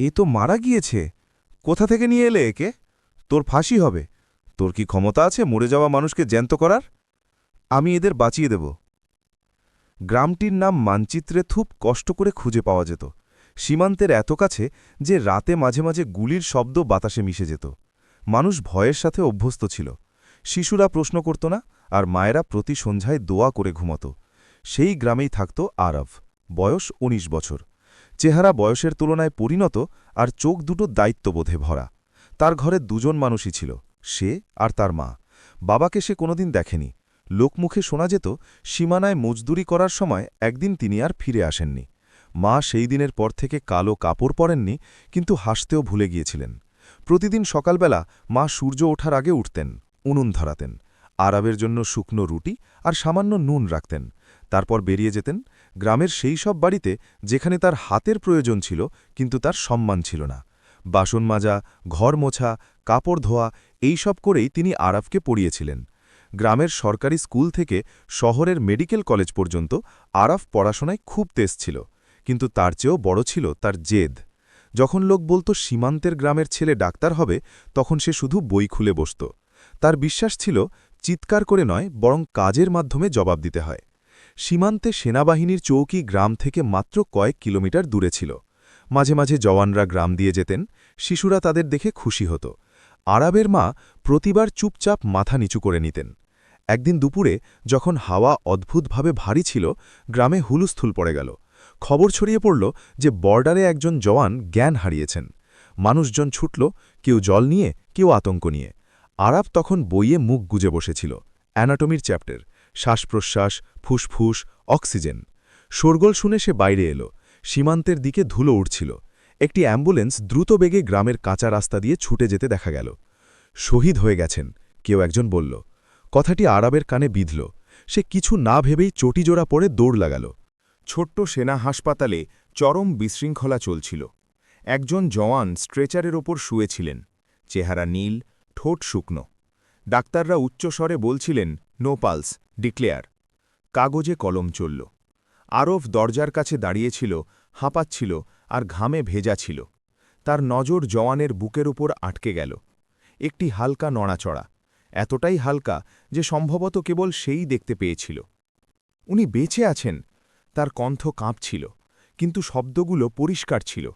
এ তো মারা গিয়েছে। কোথা থেকে নিয়ে এলে একে? তোর ফাঁসি হবে। তোর কি ক্ষমতা আছে মরে যাওয়া মানুষকে জ্যান্ত করার? আমি এদের বাঁচিয়ে দেব। গ্রামটির নাম মানচিত্রে খুব কষ্ট করে খুঁজে পাওয়া যেত। সীমান্তের এত কাছে যে রাতে মাঝে মাঝে গুলির শব্দ বাতাসে মিশে যেত। মানুষ ভয়ের সাথে অভ্যস্ত ছিল। শিশুরা প্রশ্ন করত না আর মায়েরা প্রতি সন্ধ্যায় দোয়া করে ঘুমত। সেই গ্রামেই থাকত আরব বয়স ১৯ বছর। চেহারা বয়সের তুলনায় পরিণত আর চোখ দুটো দায়িত্ববোধে ভরা। তার ঘরে দুজন মানুষই ছিল, সে আর তার মা। বাবাকে সে কোনোদিন দেখেনি। লোকমুখে শোনা যেত, সীমানায় মজদুরি করার সময় একদিন তিনি আর ফিরে আসেননি। মা সেই দিনের পর থেকে কালো কাপড় পরেননি, কিন্তু হাসতেও ভুলে গিয়েছিলেন। প্রতিদিন সকালবেলা মা সূর্য ওঠার আগে উঠতেন, উনুন ধরাতেন, আরবের জন্য শুকনো রুটি আর সামান্য নুন রাখতেন। তারপর বেরিয়ে যেতেন গ্রামের সেই সব বাড়িতে যেখানে তার হাতের প্রয়োজন ছিল, কিন্তু তার সম্মান ছিল না। বাসন মাজা, ঘর মোছা, কাপড় ধোয়া, এই সব করেই তিনি আরাফকে পড়িয়েছিলেন। গ্রামের সরকারি স্কুল থেকে শহরের মেডিকেল কলেজ পর্যন্ত আরাফ পড়াশোনায় খুব তেজ ছিল, কিন্তু তার চেয়েও বড় ছিল তার জেদ। যখন লোক বলতো সীমান্তের গ্রামের ছেলে ডাক্তার হবে, তখন সে শুধু বই খুলে বসত। তার বিশ্বাস ছিল, চিৎকার করে নয়, বরং কাজের মাধ্যমে জবাব দিতে হয়। সীমান্তে সেনাবাহিনীর চৌকি গ্রাম থেকে মাত্র কয়েক কিলোমিটার দূরে ছিল। মাঝে মাঝে জওয়ানরা গ্রাম দিয়ে যেতেন, শিশুরা তাদের দেখে খুশি হতো। আরবের মা প্রতিবার চুপচাপ মাথা নিচু করে নিতেন। একদিন দুপুরে যখন হাওয়া অদ্ভুতভাবে ভারী ছিল, গ্রামে হুলুস্থুল পড়ে গেল। খবর ছড়িয়ে পড়ল যে বর্ডারে একজন জওয়ান জ্ঞান হারিয়েছেন। মানুষজন ছুটল, কেউ জল নিয়ে, কেউ আতঙ্ক নিয়ে। আরাব তখন বইয়ে মুখ গুজে বসেছিল। অ্যানাটমির চ্যাপ্টার শ্বাসপ্রশ্বাস, ফুসফুস, অক্সিজেন। শোরগোল শুনে সে বাইরে এলো। সীমান্তের দিকে ধুলো উঠছিল একটি অ্যাম্বুলেন্স দ্রুত বেগে গ্রামের কাঁচা রাস্তা দিয়ে ছুটে যেতে দেখা গেল। শহীদ হয়ে গেছেন, কেউ একজন বলল। কথাটি আরবের কানে বিঁধল। সে কিছু না ভেবেই চটিজোড়া পড়ে দৌড় লাগাল। ছোট্ট সেনা হাসপাতালে চরম বিশৃঙ্খলা চলছিল। একজন জওয়ান স্ট্রেচারের ওপর শুয়েছিলেন। চেহারা নীল, ঠোঁট শুকনো। ডাক্তাররা উচ্চস্বরে বলছিলেন, নো পালস। ডিক্লেয়ার। কাগজে কলম চলল। আরফ দরজার কাছে দাঁড়িয়েছিল, হাঁপাচ্ছিল আর ঘামে ভেজা ছিল। তার নজর জওয়ানের বুকের উপর আটকে গেল। একটি হালকা নড়াচড়া, এতটাই হালকা যে সম্ভবত কেবল সেই দেখতে পেয়েছিল। উনি বেঁচে আছেন, তার কণ্ঠ কাঁপছিল, কিন্তু শব্দগুলো পরিষ্কার ছিল।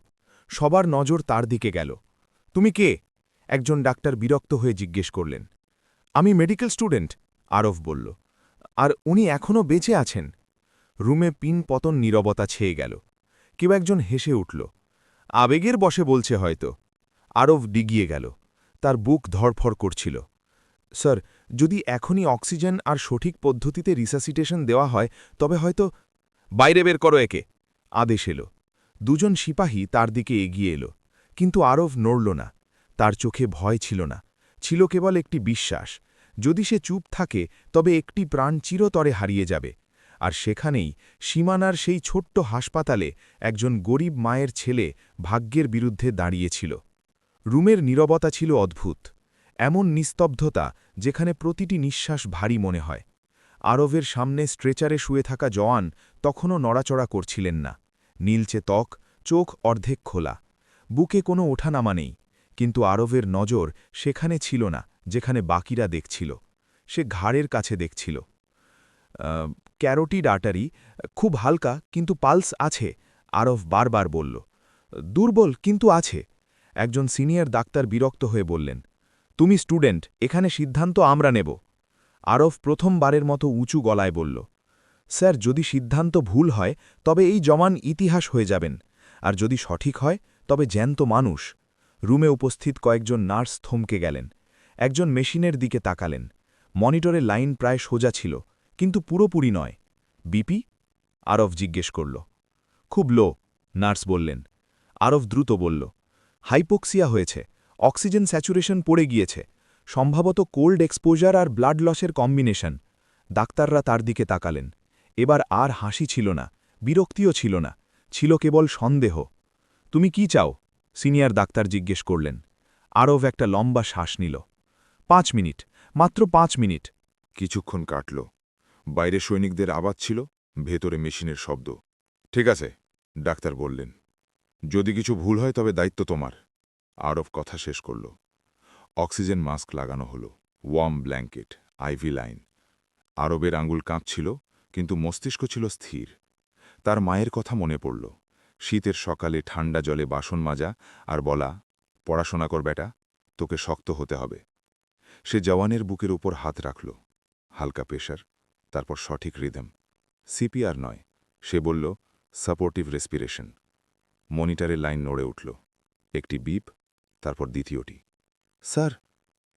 সবার নজর তার দিকে গেল। তুমি কে? একজন ডাক্তার বিরক্ত হয়ে জিজ্ঞেস করলেন। আমি মেডিকেল স্টুডেন্ট, আরফ বলল। আর উনি এখনও বেঁচে আছেন। রুমে পিন পতন নীরবতা ছেয়ে গেল। কেউ একজন হেসে উঠল। আবেগের বসে বলছে হয়তো। আরফ ডিগিয়ে গেল। তার বুক ধরফর করছিল। স্যার, যদি এখনই অক্সিজেন আর সঠিক পদ্ধতিতে রিসাসিটেশন দেওয়া হয়, তবে হয়তো বাইরে বের করো একে। আদেশ এলো। দুজন সিপাহী তার দিকে এগিয়ে এলো। কিন্তু আরব নড়ল না। তার চোখে ভয় ছিল না। ছিল কেবল একটি বিশ্বাস। যদি সে চুপ থাকে, তবে একটি প্রাণ চিরতরে হারিয়ে যাবে। আর সেখানেই সীমানার সেই ছোট্ট হাসপাতালে একজন গরিব মায়ের ছেলে ভাগ্যের বিরুদ্ধে দাঁড়িয়েছিল। রুমের নীরবতা ছিল অদ্ভুত, এমন নিস্তব্ধতা যেখানে প্রতিটি নিঃশ্বাস ভারী মনে হয়। আরবের সামনে স্ট্রেচারে শুয়ে থাকা জওয়ান তখনও নড়াচড়া করছিলেন না। নীলচে ত্বক, চোখ অর্ধেক খোলা। বুকে কোনো ওঠানামা নেই, কিন্তু আরবের নজর সেখানে ছিল না। যেখানে বাকিরা দেখছিল, সে ঘাড়ের কাছে দেখছিল। ক্যারোটিড আটারি খুব হালকা কিন্তু পালস আছে, আরফ বারবার বলল। দুর্বল কিন্তু আছে। একজন সিনিয়র ডাক্তার বিরক্ত হয়ে বললেন, তুমি স্টুডেন্ট, এখানে সিদ্ধান্ত আমরা নেব। আরফ প্রথমবারের মতো উঁচু গলায় বলল, স্যার, যদি সিদ্ধান্ত ভুল হয়, তবে এই জমান ইতিহাস হয়ে যাবেন। আর যদি সঠিক হয়, তবে জ্যান্ত মানুষ। রুমে উপস্থিত কয়েকজন নার্স থমকে গেলেন। একজন মেশিনের দিকে তাকালেন। মনিটরে লাইন প্রায় সোজা ছিল, কিন্তু পুরোপুরি নয়। বিপি? আরফ জিজ্ঞেস করল। খুব লো, নার্স বললেন। আরফ দ্রুত বলল, হাইপোক্সিয়া হয়েছে, অক্সিজেন স্যাচুরেশন পড়ে গিয়েছে, সম্ভবত কোল্ড এক্সপোজার আর ব্লাড লসের কম্বিনেশন। ডাক্তাররা তার দিকে তাকালেন। এবার আর হাসি ছিল না, বিরক্তিও ছিল না, ছিল কেবল সন্দেহ। তুমি কি চাও? সিনিয়র ডাক্তার জিজ্ঞেস করলেন। আরব একটা লম্বা শ্বাস নিল। পাঁচ মিনিট, মাত্র পাঁচ মিনিট। কিছুক্ষণ কাটল। বাইরে সৈনিকদের আবাদ ছিল ভেতরে মেশিনের শব্দ। ঠিক আছে, ডাক্তার বললেন। যদি কিছু ভুল হয় তবে দায়িত্ব তোমার। আরব কথা শেষ করল। অক্সিজেন মাস্ক লাগানো হলো। Warm blanket, IV line. আরবের আঙ্গুল কাঁপছিল, কিন্তু মস্তিষ্ক ছিল স্থির। তার মায়ের কথা মনে পড়ল। শীতের সকালে ঠান্ডা জলে বাসন মাজা আর বলা, পড়াশোনা কর বেটা, তোকে শক্ত হতে হবে। সে জওয়ানের বুকের উপর হাত রাখল। হালকা প্রেশার তারপর সঠিক রিদম। সিপিআর নয়, সে বলল, সাপোর্টিভ রেসপিরেশন। মনিটরের লাইন নড়ে উঠল। একটি বিপ, তারপর দ্বিতীয়টি। স্যার,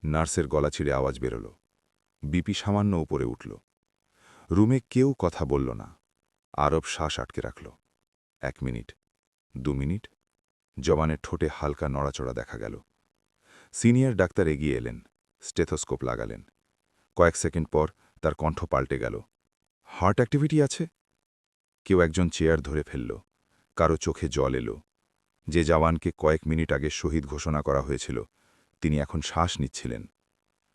নার্সের গলা ছিঁড়ে আওয়াজ বেরোল। বিপি সামান্য উপরে উঠল। রুমে কেউ কথা বলল না। আরব শ্বাস আটকে রাখল। এক মিনিট, দু মিনিট। জবানের ঠোঁটে হালকা নড়াচড়া দেখা গেল। সিনিয়র ডাক্তার এগিয়ে এলেন। স্টেথোস্কোপ লাগালেন। কয়েক সেকেন্ড পর তার কণ্ঠ পাল্টে গেল। হার্ট অ্যাক্টিভিটি আছে? কেউ একজন চেয়ার ধরে ফেলল। কারও চোখে জল এলো। যে জওয়ানকে কয়েক মিনিট আগে শহীদ ঘোষণা করা হয়েছিল, তিনি এখন শ্বাস নিচ্ছিলেন।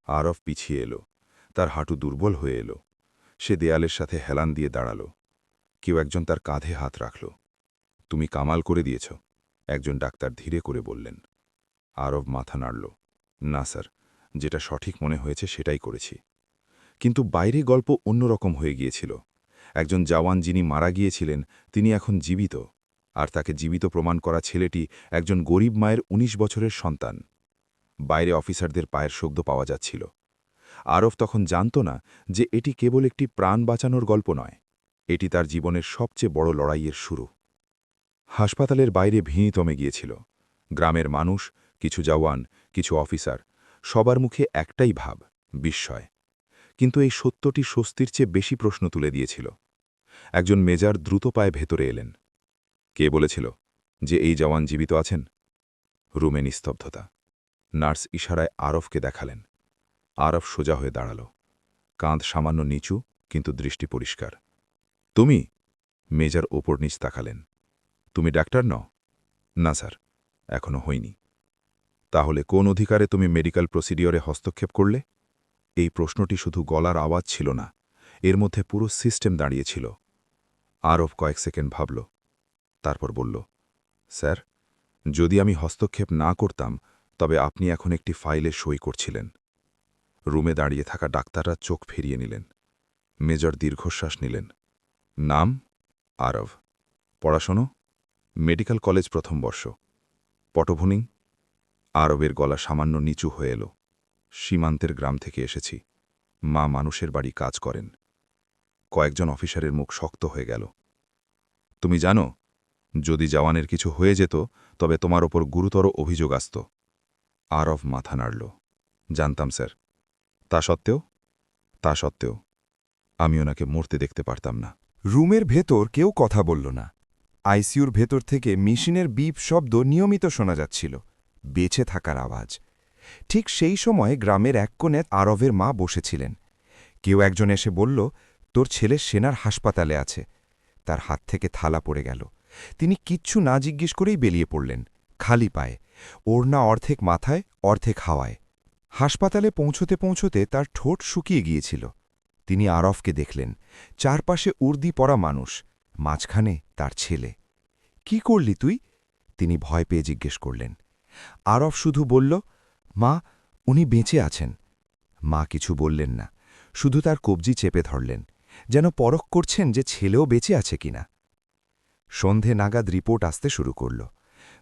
আরফ পিছিয়ে এলো। তার হাঁটু দুর্বল হয়ে এলো। সে দেয়ালের সাথে হেলান দিয়ে দাঁড়াল। কেউ একজন তার কাঁধে হাত রাখল। তুমি কামাল করে দিয়েছ, একজন ডাক্তার ধীরে করে বললেন। আরব মাথা নাড়ল। না, স্যার। যেটা সঠিক মনে হয়েছে সেটাই করেছি। কিন্তু বাইরে গল্প অন্যরকম হয়ে গিয়েছিল। একজন জওয়ান যিনি মারা গিয়েছিলেন, তিনি এখন জীবিত। আর তাকে জীবিত প্রমাণ করা ছেলেটি একজন গরিব মায়ের ১৯ বছরের সন্তান। বাইরে অফিসারদের পায়ের শব্দ পাওয়া যাচ্ছিল। আরফ তখন জানত না যে এটি কেবল একটি প্রাণ বাঁচানোর গল্প নয়, এটি তার জীবনের সবচেয়ে বড় লড়াইয়ের শুরু। হাসপাতালের বাইরে ভিড় তমে গিয়েছিল। গ্রামের মানুষ, কিছু জওয়ান, কিছু অফিসার সবার মুখে একটাই ভাব, বিস্ময়। কিন্তু এই সত্যটি স্বস্তির চেয়ে বেশি প্রশ্ন তুলে দিয়েছিল। একজন মেজার দ্রুত পায়ে ভেতরে এলেন। কে বলেছিল যে এই জওয়ান জীবিত আছেন? রুমে নিস্তব্ধতা। নার্স ইশারায় আরফকে দেখালেন। আরফ সোজা হয়ে দাঁড়াল। কাঁধ সামান্য নিচু, কিন্তু দৃষ্টি পরিষ্কার। তুমি? মেজার ওপর নিচ তাকালেন। তুমি ডাক্তার নও? না, স্যার, এখনও হইনি তাহলে কোন অধিকারে তুমি মেডিকেল প্রসিডিওরে হস্তক্ষেপ করলে? এই প্রশ্নটি শুধু গলার আওয়াজ ছিল না, এর মধ্যে পুরো সিস্টেম দাঁড়িয়েছিল। আরব কয়েক সেকেন্ড ভাবল, তারপর বলল, স্যার, যদি আমি হস্তক্ষেপ না করতাম, তবে আপনি এখন একটি ফাইলে সই করছিলেন। রুমে দাঁড়িয়ে থাকা ডাক্তাররা চোখ ফিরিয়ে নিলেন, মেজর দীর্ঘশ্বাস নিলেন। নাম? আরব। পড়াশোনো? মেডিকেল কলেজ প্রথম বর্ষ। পটভূনি আরবের গলা সামান্য নিচু হয়ে এলো। সীমান্তের গ্রাম থেকে এসেছি। মা মানুষের বাড়ি কাজ করেন। কয়েকজন অফিসারের মুখ শক্ত হয়ে গেল। তুমি জানো, যদি জওয়ানের কিছু হয়ে যেত, তবে তোমার ওপর গুরুতর অভিযোগ আসত। আরব মাথা নাড়ল। জানতাম, স্যার। তা সত্ত্বেও? তা সত্ত্বেও, আমি ওনাকে মরতে দেখতে পারতাম না। রুমের ভেতর কেউ কথা বলল না। আইসিইউর ভেতর থেকে মেশিনের বিপ শব্দ নিয়মিত শোনা যাচ্ছিল। বেঁচে থাকার আওয়াজ। ঠিক সেই সময় গ্রামের এক কোণে আরবের মা বসেছিলেন। কেউ একজন এসে বলল, তোর ছেলে সেনার হাসপাতালে আছে। তার হাত থেকে থালা পড়ে গেল তিনি কিচ্ছু না জিজ্ঞেস করেই বেরিয়ে পড়লেন, খালি পায়ে। ওড়না অর্ধেক মাথায়, অর্ধেক হাওয়ায়। হাসপাতালে পৌঁছতে পৌঁছতে তার ঠোঁট শুকিয়ে গিয়েছিল। তিনি আরফকে দেখলেন। চারপাশে উর্দি পড়া মানুষ। মাঝখানে তার ছেলে। কি করলি তুই? তিনি ভয় পেয়ে জিজ্ঞেস করলেন। আরফ শুধু বলল, মা, উনি বেঁচে আছেন। মা কিছু বললেন না, শুধু তার কবজি চেপে ধরলেন, যেন পরখ করছেন যে ছেলেও বেঁচে আছে কিনা। সন্ধে নাগাদ রিপোর্ট আসতে শুরু করল।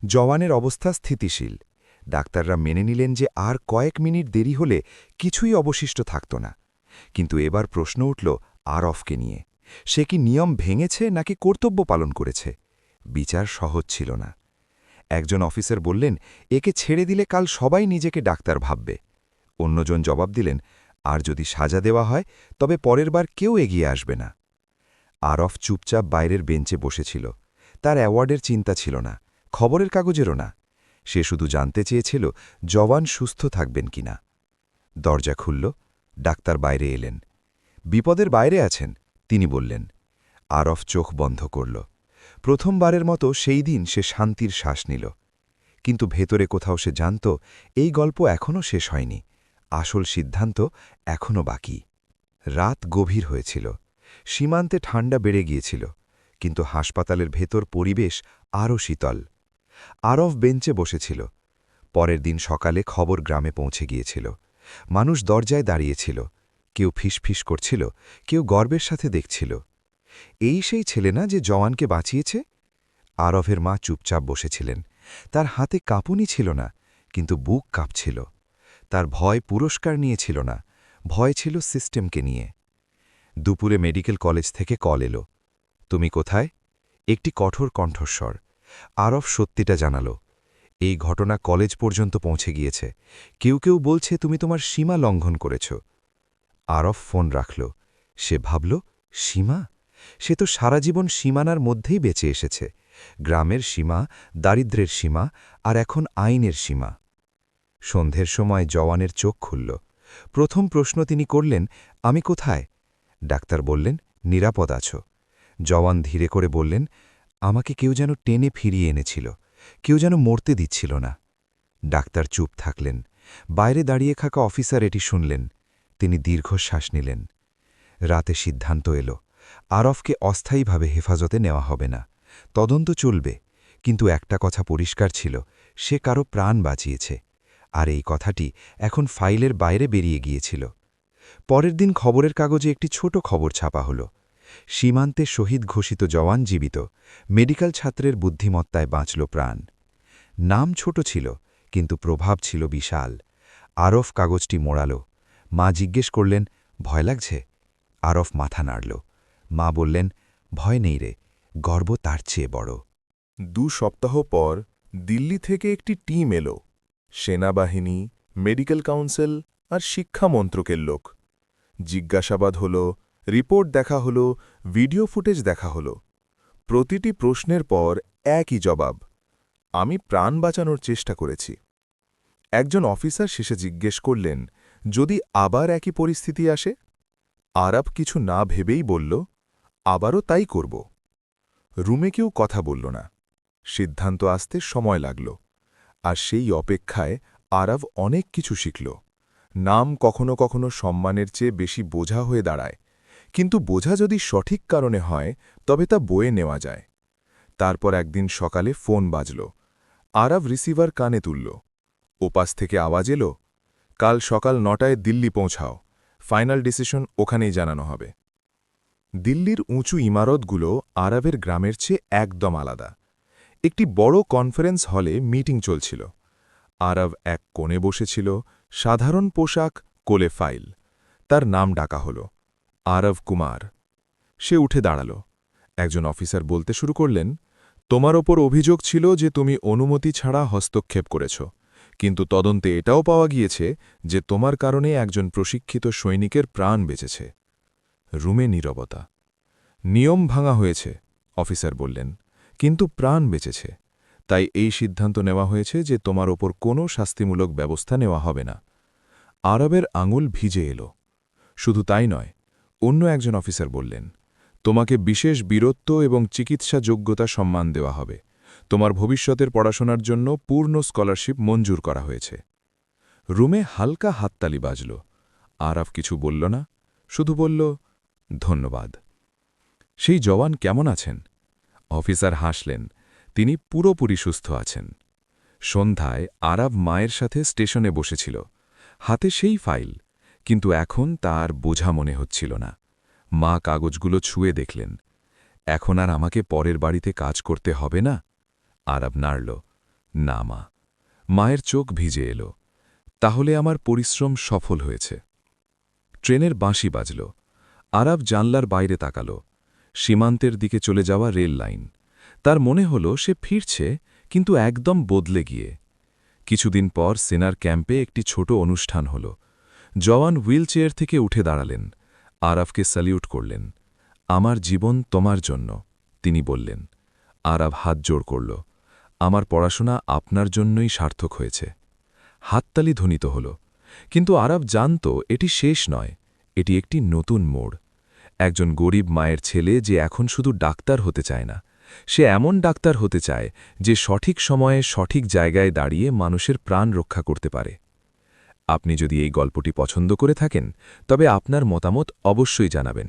জওয়ানের অবস্থা স্থিতিশীল। ডাক্তাররা মেনে নিলেন যে আর কয়েক মিনিট দেরি হলে কিছুই অবশিষ্ট থাকত না। কিন্তু এবার প্রশ্ন উঠল আরফকে নিয়ে। সে কি নিয়ম ভেঙেছে নাকি কর্তব্য পালন করেছে? বিচার সহজ ছিল না। একজন অফিসার বললেন, একে ছেড়ে দিলে কাল সবাই নিজেকে ডাক্তার ভাববে। অন্যজন জবাব দিলেন, আর যদি সাজা দেওয়া হয়, তবে পরের বার কেউ এগিয়ে আসবে না। আরফ চুপচাপ বাইরের বেঞ্চে বসেছিল। তার অ্যাওয়ার্ডের চিন্তা ছিল না, খবরের কাগজেরও না। সে শুধু জানতে চেয়েছিল, জওয়ান সুস্থ থাকবেন কিনা দরজা খুলল, ডাক্তার বাইরে এলেন। বিপদের বাইরে আছেন, তিনি বললেন। আরফ চোখ বন্ধ করল। প্রথমবারের মতো সেই দিন সে শান্তির শ্বাস নিল। কিন্তু ভেতরে কোথাও সে জানত, এই গল্প এখনও শেষ হয়নি। আসল সিদ্ধান্ত এখনও বাকি। রাত গভীর হয়েছিল। সীমান্তে ঠান্ডা বেড়ে গিয়েছিল। কিন্তু হাসপাতালের ভেতর পরিবেশ আরও শীতল। আরফ বেঞ্চে বসেছিল। পরের দিন সকালে খবর গ্রামে পৌঁছে গিয়েছিল। মানুষ দরজায় দাঁড়িয়েছিল। কেউ ফিসফিস করছিল, কেউ গর্বের সাথে দেখছিল। এই সেই ছেলে না যে জওয়ানকে বাঁচিয়েছে? আরফের মা চুপচাপ বসেছিলেন। তার হাতে কাঁপুনি ছিল না, কিন্তু বুক কাঁপছিল। তার ভয় পুরস্কার নিয়েছিল না, ভয় ছিল সিস্টেমকে নিয়ে। দুপুরে মেডিকেল কলেজ থেকে কল এলো। তুমি কোথায়? একটি কঠোর কণ্ঠস্বর। আরফ সত্যিটা জানালো। এই ঘটনা কলেজ পর্যন্ত পৌঁছে গিয়েছে। কেউ কেউ বলছে তুমি তোমার সীমা লঙ্ঘন করেছ। আরফ ফোন রাখল। সে ভাবল, সীমা? সে তো সারা জীবন সীমানার মধ্যেই বেঁচে এসেছে। গ্রামের সীমা, দারিদ্রের সীমা আর এখন আইনের সীমা। সন্ধ্যের সময় জওয়ানের চোখ খুলল। প্রথম প্রশ্ন তিনি করলেন, আমি কোথায়? ডাক্তার বললেন, নিরাপদ আছো। জওয়ান ধীরে করে বললেন, আমাকে কেউ যেন টেনে ফিরিয়ে এনেছিল। কেউ যেন মরতে দিচ্ছিল না। ডাক্তার চুপ থাকলেন। বাইরে দাঁড়িয়ে থাকা অফিসার এটি শুনলেন। তিনি দীর্ঘশ্বাস নিলেন। রাতে সিদ্ধান্ত এলো। আরফকে অস্থায়ীভাবে হেফাজতে নেওয়া হবে না। তদন্ত চলবে, কিন্তু একটা কথা পরিষ্কার ছিল, সে কারও প্রাণ বাঁচিয়েছে। আর এই কথাটি এখন ফাইলের বাইরে বেরিয়ে গিয়েছিল। পরের দিন খবরের কাগজে একটি ছোট খবর ছাপা হল। সীমান্তে শহীদ ঘোষিত জওয়ান জীবিত, মেডিকেল ছাত্রের বুদ্ধিমত্তায় বাঁচল প্রাণ। নাম ছোট ছিল, কিন্তু প্রভাব ছিল বিশাল। আরফ কাগজটি মোড়াল। মা জিজ্ঞেস করলেন, ভয় লাগছে? আরফ মাথা নাড়ল। মা বললেন, ভয় নেই রে, গর্ব তার চেয়ে বড়। দু সপ্তাহ পর দিল্লি থেকে একটি টিম এলো, সেনাবাহিনী, মেডিকেল কাউন্সিল আর শিক্ষা মন্ত্রকের লোক। জিজ্ঞাসাবাদ হল, রিপোর্ট দেখা হল, ভিডিও ফুটেজ দেখা হল। প্রতিটি প্রশ্নের পর একই জবাব, আমি প্রাণ বাঁচানোর চেষ্টা করেছি। একজন অফিসার শেষে জিজ্ঞেস করলেন, যদি আবার একই পরিস্থিতি আসে? আরব কিছু না ভেবেই বলল আবারও তাই করব। রুমে কেউ কথা বলল না। সিদ্ধান্ত আসতে সময় লাগল। আর সেই অপেক্ষায় আরব অনেক কিছু শিখল। নাম কখনো কখনো সম্মানের চেয়ে বেশি বোঝা হয়ে দাঁড়ায়। কিন্তু বোঝা যদি সঠিক কারণে হয়, তবে তা বয়ে নেওয়া যায়। তারপর একদিন সকালে ফোন বাজল। আরব রিসিভার কানে তুলল। ওপাস থেকে আওয়াজ এলো, কাল সকাল নটায় দিল্লি পৌঁছাও। ফাইনাল ডিসিশন ওখানেই জানানো হবে। দিল্লির উঁচু ইমারতগুলো আরবের গ্রামের চেয়ে একদম আলাদা। একটি বড় কনফারেন্স হলে মিটিং চলছিল। আরব এক কোণে বসেছিল, সাধারণ পোশাক, কোলে ফাইল। তার নাম ডাকা হল, আরব কুমার। সে উঠে দাঁড়াল। একজন অফিসার বলতে শুরু করলেন, তোমার ওপর অভিযোগ ছিল যে তুমি অনুমতি ছাড়া হস্তক্ষেপ করেছ, কিন্তু তদন্তে এটাও পাওয়া গিয়েছে যে তোমার কারণে একজন প্রশিক্ষিত সৈনিকের প্রাণ বেঁচেছে। রুমে নীরবতা। নিয়ম ভাঙা হয়েছে, অফিসার বললেন, কিন্তু প্রাণ বেঁচেছে। তাই এই সিদ্ধান্ত নেওয়া হয়েছে যে তোমার ওপর কোনো শাস্তিমূলক ব্যবস্থা নেওয়া হবে না। আরবের আঙুল ভিজে এলো। শুধু তাই নয়, অন্য একজন অফিসার বললেন, তোমাকে বিশেষ বীরত্ব এবং চিকিৎসা যোগ্যতা সম্মান দেওয়া হবে। তোমার ভবিষ্যতের পড়াশোনার জন্য পূর্ণ স্কলারশিপ মঞ্জুর করা হয়েছে। রুমে হালকা হাততালি বাজল। আরাফ কিছু বলল না, শুধু বলল ধন্যবাদ। সেই জওয়ান কেমন আছেন? অফিসার হাসলেন, তিনি পুরোপুরি সুস্থ আছেন। সন্ধ্যায় আরব মায়ের সাথে স্টেশনে বসেছিল, হাতে সেই ফাইল, কিন্তু এখন তার বোঝা মনে হচ্ছিল না। মা কাগজগুলো ছুঁয়ে দেখলেন, এখন আর আমাকে পরের বাড়িতে কাজ করতে হবে না? আরব নাড়ল, না মা, মায়ের চোখ ভিজে এলো, তাহলে আমার পরিশ্রম সফল হয়েছে। ট্রেনের বাঁশি বাজল আরব জানলার বাইরে তাকাল, সীমান্তের দিকে চলে যাওয়া রেল লাইন। তার মনে হল সে ফিরছে, কিন্তু একদম বদলে গিয়ে। কিছুদিন পর সেনার ক্যাম্পে একটি ছোট অনুষ্ঠান হল। জওয়ান হুইলচেয়ার থেকে উঠে দাঁড়ালেন। আরাফকে স্যালিউট করলেন। আমার জীবন তোমার জন্য, তিনি বললেন। আরাব হাত জোড় করল। আমার পড়াশোনা আপনার জন্যই সার্থক হয়েছে। হাততালি ধ্বনিত হল। কিন্তু আরব জানত এটি শেষ নয়, এটি একটি নতুন মোড়। একজন গরিব মায়ের ছেলে যে এখন শুধু ডাক্তার হতে চায় না। সে এমন ডাক্তার হতে চায় যে সঠিক সময়ে সঠিক জায়গায় দাঁড়িয়ে মানুষের প্রাণ রক্ষা করতে পারে। আপনি যদি এই গল্পটি পছন্দ করে থাকেন, তবে আপনার মতামত অবশ্যই জানাবেন।